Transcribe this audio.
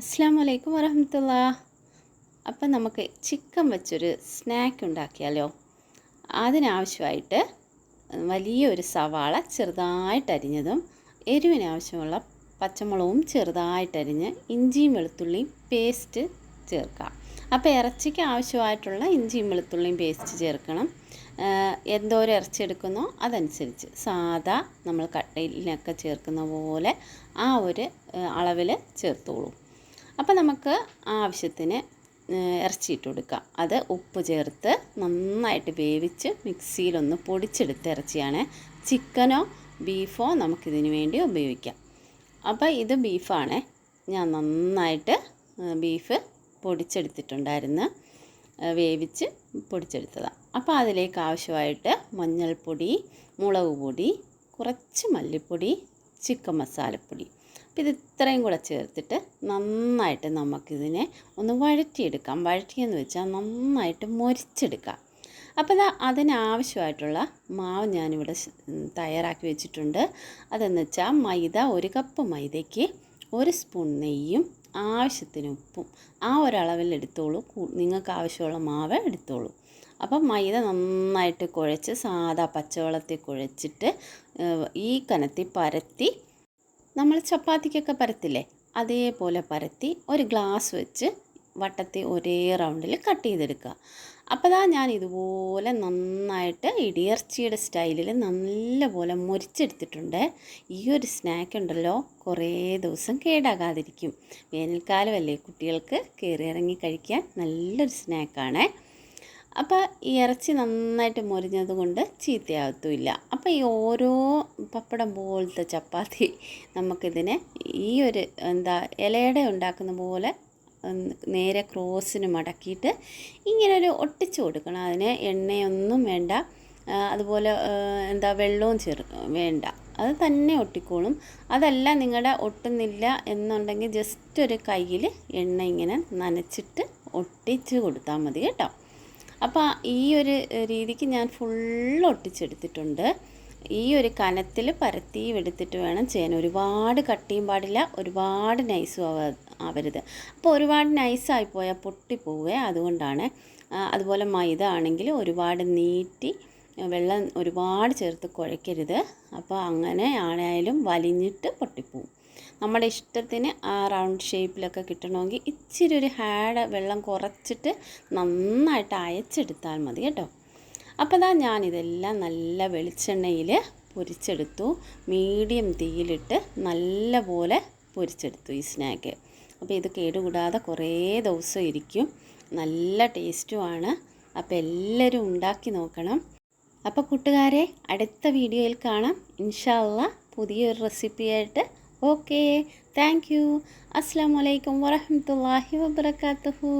അസ്സാം വലൈക്കും വരഹമത്തുള്ള അപ്പം നമുക്ക് ചിക്കൻ വെച്ചൊരു സ്നാക്ക് ഉണ്ടാക്കിയാലോ? അതിനാവശ്യമായിട്ട് വലിയൊരു സവാള ചെറുതായിട്ട് അരിഞ്ഞതും എരിവിനാവശ്യമുള്ള പച്ചമുളകും ചെറുതായിട്ടരിഞ്ഞ് ഇഞ്ചിയും വെളുത്തുള്ളിയും പേസ്റ്റ് ചേർക്കാം. അപ്പോൾ ഇറച്ചിക്ക് ആവശ്യമായിട്ടുള്ള ഇഞ്ചിയും വെളുത്തുള്ളിയും പേസ്റ്റ് ചേർക്കണം. എന്തോരം ഇറച്ചി എടുക്കുന്നോ അതനുസരിച്ച്. സാധാ നമ്മൾ കട്ടയിലൊക്കെ ചേർക്കുന്ന പോലെ ആ ഒരു അളവിൽ ചേർത്തോളൂ. അപ്പോൾ നമുക്ക് ആവശ്യത്തിന് ഇറച്ചി ഇട്ട് കൊടുക്കാം അത് ഉപ്പ് ചേർത്ത് നന്നായിട്ട് വേവിച്ച് മിക്സിയിലൊന്ന് പൊടിച്ചെടുത്ത ഇറച്ചിയാണ്. ചിക്കനോ ബീഫോ നമുക്കിതിന് വേണ്ടി ഉപയോഗിക്കാം. അപ്പോൾ ഇത് ബീഫാണ്. ഞാൻ നന്നായിട്ട് ബീഫ് പൊടിച്ചെടുത്തിട്ടുണ്ടായിരുന്നു. വേവിച്ച് പൊടിച്ചെടുത്തതാണ് അപ്പോൾ അതിലേക്ക് ആവശ്യമായിട്ട് മഞ്ഞൾപ്പൊടി മുളക് പൊടി കുറച്ച് മല്ലിപ്പൊടി ചിക്കൻ മസാലപ്പൊടി. ഇത് ഇത്രയും കൂടെ ചേർത്തിട്ട് നന്നായിട്ട് നമുക്കിതിനെ ഒന്ന് വഴറ്റിയെടുക്കാം. വഴറ്റിയെന്ന് വെച്ചാൽ നന്നായിട്ട് മൊരിച്ചെടുക്കാം. അപ്പോൾ അതിനാവശ്യമായിട്ടുള്ള മാവ് ഞാനിവിടെ തയ്യാറാക്കി വെച്ചിട്ടുണ്ട്. അതെന്ന് വെച്ചാൽ മൈദ ഒരു കപ്പ് മൈദയ്ക്ക് ഒരു സ്പൂൺ നെയ്യും ആവശ്യത്തിന് ഉപ്പും ആ ഒരളവിൽ എടുത്തോളൂ. നിങ്ങൾക്ക് ആവശ്യമുള്ള മാവ് എടുത്തോളൂ. അപ്പം മൈദ നന്നായിട്ട് കുഴച്ച് സാധാ പച്ചവെള്ളത്തിൽ കുഴച്ചിട്ട് ഈ കനത്തിൽ പരത്തി നമ്മൾ ചപ്പാത്തിക്കൊക്കെ പരത്തില്ലേ? അതേപോലെ പരത്തി ഒരു ഗ്ലാസ് വെച്ച് വട്ടത്തെ ഒരേ റൗണ്ടിൽ കട്ട് ചെയ്തെടുക്കുക. അപ്പോൾ അതാ ഞാൻ ഇതുപോലെ നന്നായിട്ട് ഇടിയർച്ചിയുടെ സ്റ്റൈലിൽ നല്ലപോലെ മുരിച്ചെടുത്തിട്ടുണ്ട്. ഈ ഒരു സ്നാക്ക് ഉണ്ടല്ലോ കുറേ ദിവസം കേടാകാതിരിക്കും. വേനൽക്കാലമല്ലേ കുട്ടികൾക്ക് കയറി ഇറങ്ങി കഴിക്കാൻ നല്ലൊരു സ്നാക്കാണ് അപ്പോൾ ഈ ഇറച്ചി നന്നായിട്ട് മുരിഞ്ഞത് കൊണ്ട് ചീത്തയാകത്തുമില്ല അപ്പോൾ ഈ ഓരോ പപ്പടം പോലത്തെ ചപ്പാത്തി നമുക്കിതിനെ ഈ ഒരു എന്താ ഇലയുടെ ഉണ്ടാക്കുന്ന പോലെ നേരെ ക്രോസിന് മടക്കിയിട്ട് ഇങ്ങനെ ഒരു ഒട്ടിച്ചു കൊടുക്കണം. അതിന് എണ്ണയൊന്നും വേണ്ട. അതുപോലെ എന്താ വെള്ളവും ചെറു വേണ്ട. അത് തന്നെ ഒട്ടിക്കോളും. അതല്ല നിങ്ങളുടെ ഒട്ടുന്നില്ല എന്നുണ്ടെങ്കിൽ ജസ്റ്റ് ഒരു കയ്യിൽ എണ്ണ ഇങ്ങനെ നനച്ചിട്ട് ഒട്ടിച്ച് കൊടുത്താൽ മതി കേട്ടോ. അപ്പോൾ ഈ ഒരു രീതിക്ക് ഞാൻ ഫുള്ള് ഒട്ടിച്ചെടുത്തിട്ടുണ്ട്. ഈ ഒരു കനത്തിൽ പരത്തി എടുത്തിട്ട് വേണം ചെയ്യാൻ ഒരുപാട് കട്ടിയും പാടില്ല ഒരുപാട് നൈസും ആവ ആവരുത്. അപ്പോൾ ഒരുപാട് നൈസായി പോയാൽ പൊട്ടിപ്പോവേ അതുകൊണ്ടാണ്. അതുപോലെ മൈദ ആണെങ്കിൽ ഒരുപാട് നീട്ടി വെള്ളം ഒരുപാട് ചേർത്ത് കുഴയ്ക്കരുത്. അപ്പോൾ അങ്ങനെ ആണായാലും വലിഞ്ഞിട്ട് നമ്മുടെ ഇഷ്ടത്തിന് ആ റൗണ്ട് ഷേപ്പിലൊക്കെ കിട്ടണമെങ്കിൽ ഇച്ചിരി ഒരു ഹാഡ് വെള്ളം കുറച്ചിട്ട് നന്നായിട്ട് അയച്ചെടുത്താൽ മതി കേട്ടോ. അപ്പോൾ ഞാൻ ഞാനിതെല്ലാം നല്ല വെളിച്ചെണ്ണയിൽ പൊരിച്ചെടുത്തു. മീഡിയം തീയിലിട്ട് നല്ല പോലെ പൊരിച്ചെടുത്തു ഈ സ്നാക്ക്. അപ്പോൾ ഇത് കേടുകൂടാതെ കുറേ ദിവസം ഇരിക്കും. നല്ല ടേസ്റ്റുമാണ്. അപ്പോൾ എല്ലാവരും ഉണ്ടാക്കി നോക്കണം. അപ്പോൾ കൂട്ടുകാരെ അടുത്ത വീഡിയോയിൽ കാണാം. ഇൻഷാല്ല പുതിയൊരു റെസിപ്പിയായിട്ട് ஓகே தேங்க்யூ அஸ்லாம் வலைக்கம் வரமத்துல்லாஹி வபரகாத்துஹூ